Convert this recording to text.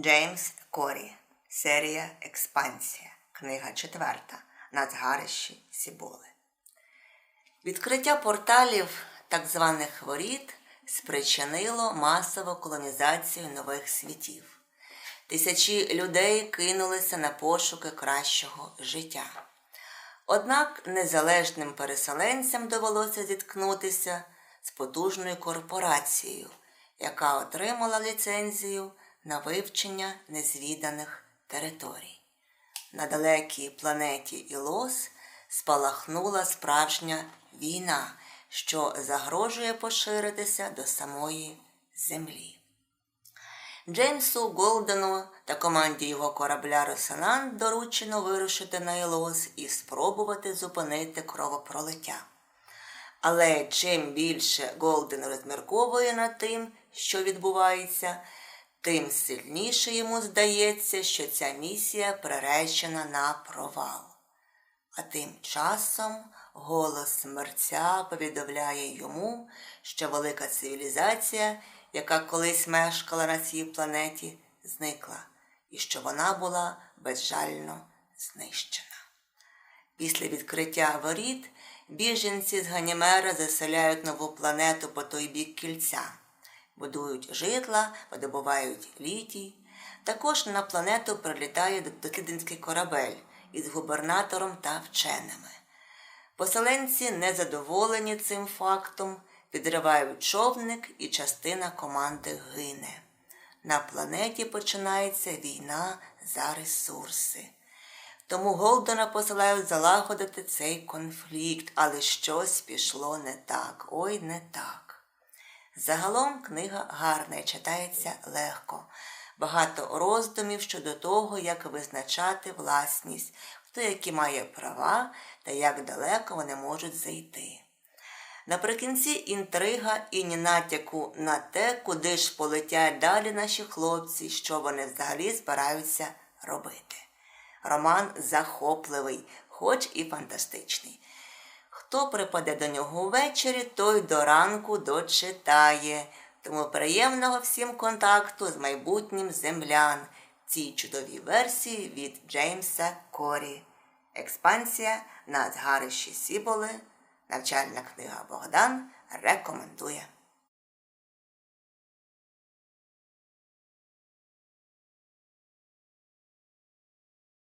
Джеймс Корі. Серія Експансія. Книга четверта. Нацгарищі Сіболи. Відкриття порталів так званих воріт спричинило масову колонізацію нових світів. Тисячі людей кинулися на пошуки кращого життя. Однак незалежним переселенцям довелося зіткнутися з потужною корпорацією, яка отримала ліцензію на вивчення незвіданих територій. На далекій планеті Ілос спалахнула справжня війна, що загрожує поширитися до самої землі. Джеймсу Голдену та команді його корабля Росанант доручено вирушити на Ілос і спробувати зупинити кровопролиття. Але чим більше Голден розмірковує над тим, що відбувається, тим сильніше йому здається, що ця місія приречена на провал. А тим часом голос мерця повідомляє йому, що велика цивілізація, яка колись мешкала на цій планеті, зникла, і що вона була безжально знищена. Після відкриття воріт біженці з Ганімера заселяють нову планету по той бік кільця, будують житла, видобувають літій. Також на планету прилітає дослідницький корабель із губернатором та вченими. Поселенці, незадоволені цим фактом, підривають човник і частина команди гине. На планеті починається війна за ресурси. Тому Голдена посилають залагодити цей конфлікт, але щось пішло не так, ой не так. Загалом книга гарна і читається легко, багато роздумів щодо того, як визначати власність, хто які має права та як далеко вони можуть зайти. Наприкінці інтрига і натяку на те, куди ж полетять далі наші хлопці, що вони взагалі збираються робити. Роман захопливий, хоч і фантастичний. Хто припаде до нього ввечері, той до ранку дочитає. Тому приємного всім контакту з майбутнім землян цій чудовій версії від Джеймса Корі. Експансія на згарищі Сіболи. Навчальна книга Богдан рекомендує.